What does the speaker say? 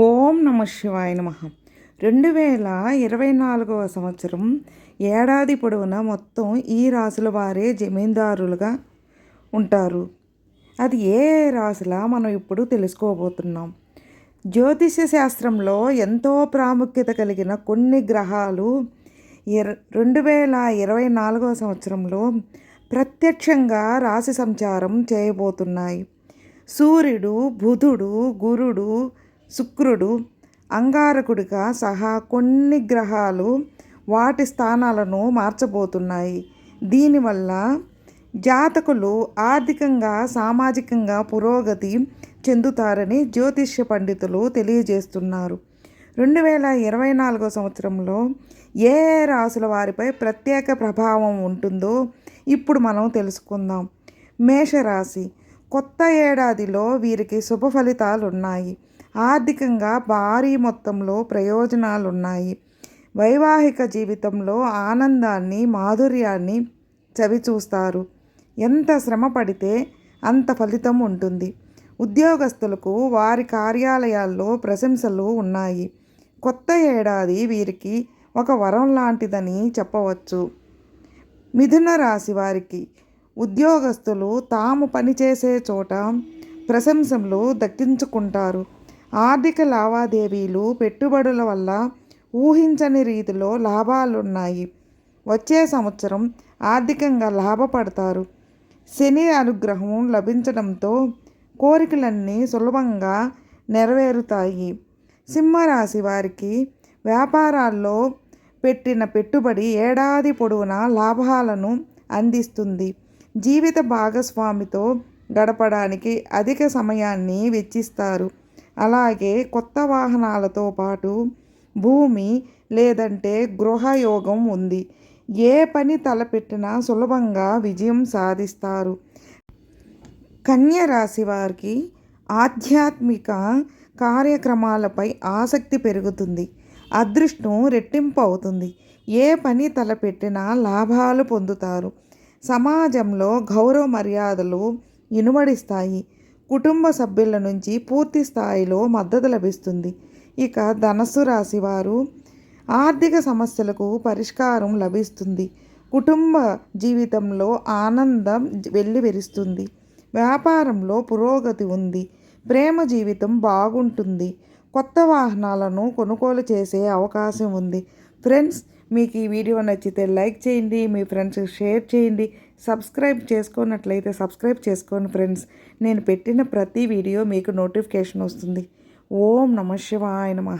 ఓం నమ శివాయ నమ. రెండు వేల ఇరవై నాలుగవ సంవత్సరం ఏడాది పొడవునా మొత్తం ఈ రాసుల వారే జమీందారులుగా ఉంటారు. అది ఏ రాసులా మనం ఇప్పుడు తెలుసుకోబోతున్నాం. జ్యోతిష శాస్త్రంలో ఎంతో ప్రాముఖ్యత కలిగిన కొన్ని గ్రహాలు ఇర రెండు వేల ఇరవై నాలుగవ సంవత్సరంలో ప్రత్యక్షంగా రాశి సంచారం చేయబోతున్నాయి. సూర్యుడు బుధుడు గురుడు శుక్రుడు అంగారకుడిగా సహా కొన్ని గ్రహాలు వాటి స్థానాలను మార్చబోతున్నాయి. దీనివల్ల జాతకులు ఆర్థికంగా సామాజికంగా పురోగతి చెందుతారని జ్యోతిష్య పండితులు తెలియజేస్తున్నారు. రెండు వేల ఇరవై నాలుగో సంవత్సరంలో ఏ రాసుల వారిపై ప్రత్యేక ప్రభావం ఉంటుందో ఇప్పుడు మనం తెలుసుకుందాం. మేషరాశి. కొత్త ఏడాదిలో వీరికి శుభ ఫలితాలు ఉన్నాయి ఆర్థికంగా భారీ మొత్తంలో ప్రయోజనాలు ఉన్నాయి వైవాహిక జీవితంలో ఆనందాన్ని మాధుర్యాన్ని చవిచూస్తారు. ఎంత శ్రమ పడితే అంత ఫలితం ఉంటుంది. ఉద్యోగస్తులకు వారి కార్యాలయాల్లో ప్రశంసలు ఉన్నాయి. కొత్త ఏడాది వీరికి ఒక వరం లాంటిదని చెప్పవచ్చు. మిథున రాశి వారికి ఉద్యోగస్తులు తాము పనిచేసే చోట ప్రశంసలు దక్కించుకుంటారు. ఆర్థిక లావాదేవీలు పెట్టుబడుల వల్ల ఊహించని రీతిలో లాభాలున్నాయి. వచ్చే సంవత్సరం ఆర్థికంగా లాభపడతారు. శని అనుగ్రహం లభించడంతో కోరికలన్నీ సులభంగా నెరవేరుతాయి. సింహరాశి వారికి వ్యాపారాల్లో పెట్టిన పెట్టుబడి ఏడాది పొడవునా లాభాలను అందిస్తుంది. జీవిత భాగస్వామితో గడపడానికి అధిక సమయాన్ని వెచ్చిస్తారు. అలాగే కొత్త వాహనాలతో పాటు భూమి లేదంటే గృహయోగం ఉంది. ఏ పని తలపెట్టినా సులభంగా విజయం సాధిస్తారు. కన్య రాశి వారికి ఆధ్యాత్మిక కార్యక్రమాలపై ఆసక్తి పెరుగుతుంది. అదృష్టం రెట్టింపు అవుతుంది. ఏ పని తలపెట్టినా లాభాలు పొందుతారు. సమాజంలో గౌరవ మర్యాదలు ఇనుమడిస్తాయి. కుటుంబ సభ్యుల నుంచి పూర్తి స్థాయిలో మద్దతు లభిస్తుంది. ఇక ధనస్సు రాశి వారు ఆర్థిక సమస్యలకు పరిష్కారం లభిస్తుంది. కుటుంబ జీవితంలో ఆనందం వెల్లివెరుస్తుంది. వ్యాపారంలో పురోగతి ఉంది. ప్రేమ జీవితం బాగుంటుంది. కొత్త వాహనాలను కొనుగోలు చేసే అవకాశం ఉంది. ఫ్రెండ్స్ మీకు ఈ వీడియో నచ్చితే లైక్ చేయండి మీ ఫ్రెండ్స్కి షేర్ చేయండి. సబ్స్క్రైబ్ చేసుకున్నట్లయితే సబ్స్క్రైబ్ చేసుకోండి ఫ్రెండ్స్. నేను పెట్టిన ప్రతి వీడియో మీకు నోటిఫికేషన్ వస్తుంది. ఓం నమ శివాయ నమ.